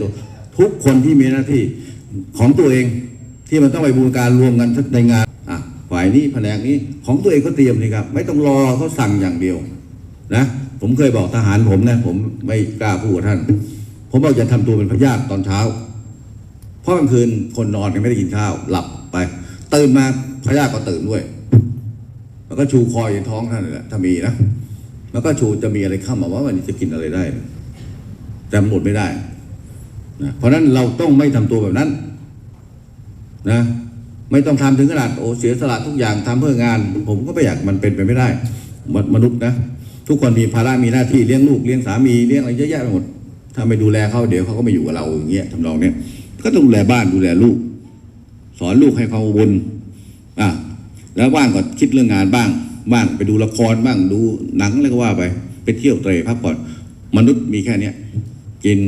ตัว ทุกคนที่มีหน้าที่ของตัวเองที่มันต้องไปบูรณาการรวมกันในงานอะฝ่ายนี้แผนกนี้ของตัวเองก็เตรียมนี่ครับ ไม่ต้องรอเขาสั่งอย่างเดียวนะผมเคยบอกทหารผมนะผมไม่กล้าพูดกับท่าน ผมบอกจะทำตัวเป็นพยาธิตอนเช้า เพราะกลางคืนคนนอนกันไม่ได้กินข้าวหลับไปตื่นมาพยาธิก็ตื่นด้วยแล้วก็ชูคอยในท้องท่านเลยแหละถ้ามีนะแล้วก็ชูจะมีอะไรเข้ามาว่าวันนี้จะกินอะไรได้ แต่หมดไม่ได้ นะเพราะนั้นเราต้องไม่ทำตัวแบบนั้นนะไม่ต้องทำถึงขนาดโอ้เสียสละทุกอย่างทำเพื่องาน ผมก็ไม่อยากมันเป็นไปไม่ได้มนุษย์นะ ทุกคนมีภาระมีหน้าที่เลี้ยงลูกเลี้ยงสามีเลี้ยงอะไรเยอะแยะไปหมดถ้าไม่ดูแลเขาเดี๋ยวเขาก็ไม่อยู่กับเราอย่างเงี้ยทำนองเนี้ยก็ต้องดูแลบ้านดูแลลูก สอนลูกให้ความอบอุ่นอะแล้วว่างก็คิดเรื่องงานบ้างบ้างไปดูละครบ้างดูหนังอะไรก็ว่าไป ไปเที่ยวเตะพักผ่อนมนุษย์มีแค่เนี้ยกิน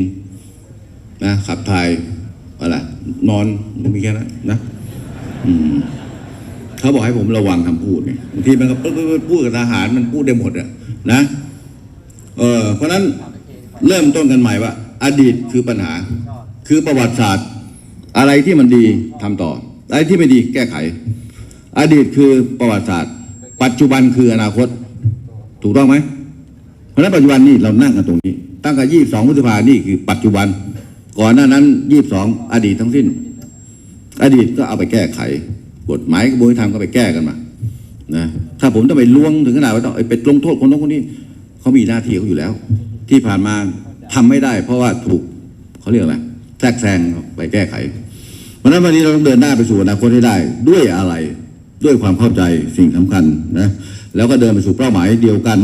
นะขับถ่ายอะไรนอนมีแค่นั้นนะอืมเขาบอกให้ผมระวังคำพูดเนี่ยบางทีมันก็พูดกับทหารมันพูดได้หมดอะนะเออเพราะฉะนั้นเริ่มต้นกันใหม่ว่า อดีตคือปัญหา คือประวัติศาสตร์ อะไรที่มันดีทำต่อ อะไรที่ไม่ดีแก้ไข อดีตคือประวัติศาสตร์ ปัจจุบันคืออนาคต ถูกต้องไหมเพราะฉะนั้นปัจจุบันนี่เรานั่งกันตรงนี้ ตั้งแต่ยี่สองพฤษภานี่คือปัจจุบัน ก่อนหน้านั้นยี่สองอดีตทั้งสิ้น อดีตก็เอาไปแก้ไข กฎหมายกระบวนการก็ไปแก้กันมานะถ้าผมต้องไปล้วงถึงขนาดว่าต้องไปลงโทษคนนู้นคนนี้เขามีหน้าที่เขาอยู่แล้ว ที่ผ่านมาทำไม่ได้ เพราะว่าถูกเขาเรียกอะไรแทรกแซงไปแก้ไข เพราะฉะนั้นวันนี้เราต้องเดินหน้าไปสู่อนาคตให้ได้ด้วยอะไรด้วยความเข้าใจสิ่งสำคัญนะแล้วก็เดินไปสู่เป้าหมายเดียวกัน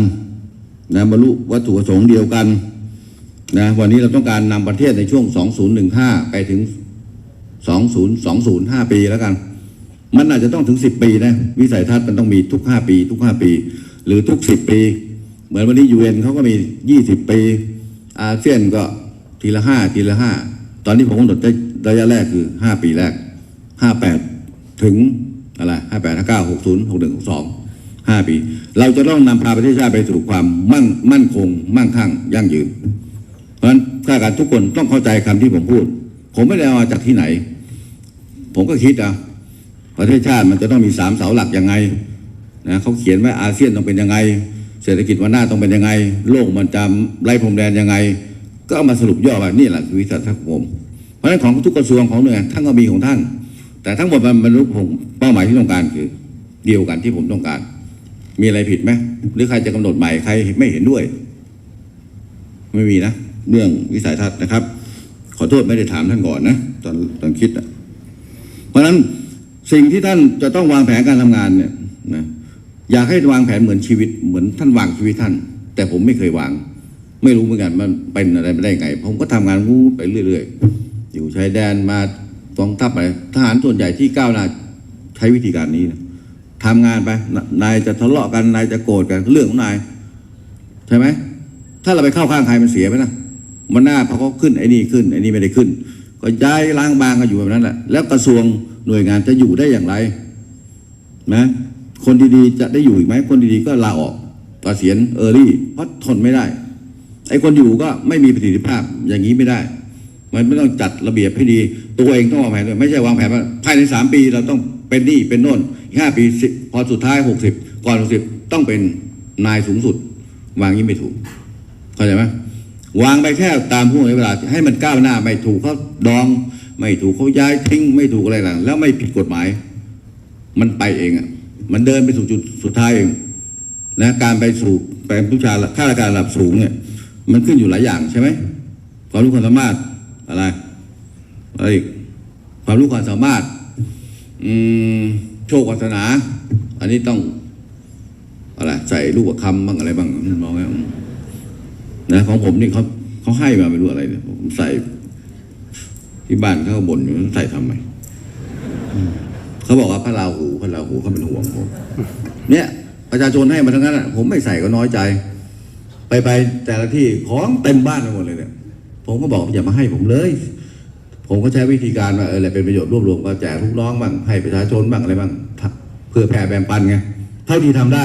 นะบรรลุวัตถุประสงค์เดียวกัน นะวันนี้เราต้องการนำประเทศในช่วง 2015 ไปถึงสองศูนย์สองศูนย์ห้าปีแล้วกัน มันอาจจะต้องถึงสิบปีนะวิสัยทัศน์มันต้องมีทุกห้าปี ทุกห้าปี หรือทุกสิบปี เหมือนวันนี้ยูเอ็นเขาก็มียี่สิบปี อาเซียนก็ทีละห้าทีละห้าตอนนี้ผมกำหนดได้ระยะแรกคือห้าปีแรกห้าแปดถึงอะไรห้าแปดห้าเก้าหกศูนย์หกหนึ่งหกสองห้าปี เราจะต้องนำพาประเทศชาติไปสู่ความมั่งมั่นคง มั่งคั่ง ยั่งยืน เพราะฉะนั้นข้าราชการทุกคนต้องเข้าใจคำที่ผมพูด ผมไม่ได้เอามาจากที่ไหน ผมก็คิดอะประเทศชาติมันจะต้องมีสามเสาหลักยังไงนะเขาเขียนไว้อาเซียนต้องเป็นยังไง เศรษฐกิจวันหน้าต้องเป็นยังไง โลกมันจะไร้พรมแดนยังไง ก็เอามาสรุปย่อว่านี่แหละคือวิสัยทัศน์ของผมเพราะฉะนั้นของทุกกระทรวงของหน่วยงานท่านก็มีของท่าน แต่ทั้งหมดมันบรรลุผมเป้าหมายที่ต้องการคือ เดียวกันที่ผมต้องการ มีอะไรผิดไหมหรือใครจะกำหนดใหม่ใครไม่เห็นด้วย ไม่มีนะ เรื่องวิสัยทัศน์นะครับ ขอโทษไม่ได้ถามท่านก่อนนะตอนตอนคิดอะเพราะฉะนั้นสิ่งที่ท่านจะต้องวางแผนการทำงานเนี่ยนะอยากให้วางแผนเหมือนชีวิตเหมือนท่านวางชีวิตท่าน แต่ผมไม่เคยวาง ไม่รู้เหมือนกันมันเป็นอะไรไม่ได้ไง ผมก็ทำงานวู้ไปเรื่อย ๆ อยู่ชายแดนมากองทัพอะไรทหารส่วนใหญ่ที่ก้าวหน้าใช้วิธีการนี้นะทำงานไปนนายจะทะเลาะกันนายจะโกรธกันเรื่องของนาย ใช่ไหมถ้าเราไปเข้าข้างใครมันเสียไหมนะ มันหน้าพอเขาขึ้นไอ้นี่ขึ้นไอ้นี่ไม่ได้ขึ้น ก็ย้ายล้างบางกันอยู่แบบนั้นแหละแล้วกระทรวงหน่วยงานจะอยู่ได้อย่างไรนะคนดีๆจะได้อยู่อีกไหมคนดีๆก็ลาออกเกษียณเออรี่เพราะทนไม่ได้ไอ้คนอยู่ก็ไม่มีประสิทธิภาพอย่างนี้ไม่ได้ มันไม่ต้องจัดระเบียบให้ดี ตัวเองต้องวางแผนด้วยไม่ใช่วางแผนว่าภายในสามปีเราต้องเป็นนี่เป็นโน่นห้าปีสิพอสุดท้ายหกสิบก่อนหกสิบต้องเป็นนายสูงสุด วางนี้ไม่ถูกเข้าใจไหม วางไปแค่ตามห่วงเวลา ให้มันก้าวหน้าไม่ถูกเขาดอง ไม่ถูกเขาย้ายทิ้ง ไม่ถูกอะไรต่างแล้วไม่ผิดกฎหมาย มันไปเองอะมันเดินไปสู่จุดสุดท้ายเองนะการไปสู่เป็นผู้ชายข้าราชการระดับสูงเนี่ย มันขึ้นอยู่หลายอย่างใช่ไหมความรู้ความสามารถอะไรอะไรอีกความรู้ความสามารถ อืมโชควาสนา อันนี้ต้องอะไรใส่ลูกประคำบ้างอะไรบ้างมองแล้ว นะของผมนี่เขาเขาให้มาไม่รู้อะไรเนี่ยผมใส่ ที่บ้านเขาบ่นอยู่ใส่ทำไมเขาบอกว่าพระราหูพระราหูเขาเป็นห่วงผมเนี่ย ประชาชนให้มาทั้งนั้นอะผมไม่ใส่ก็น้อยใจ ไปไปแต่ละที่ของเต็มบ้านไปหมดเลยเนี่ยผมก็บอกอย่ามาให้ผมเลย ผมก็ใช้วิธีการว่าเอออะไรเป็นประโยชน์รวบรวมก็แจกลูกน้องบ้างให้ประชาชนบ้างอะไรบ้างเพื่อแผ่แบ่งปันไงเท่าที่ทำได้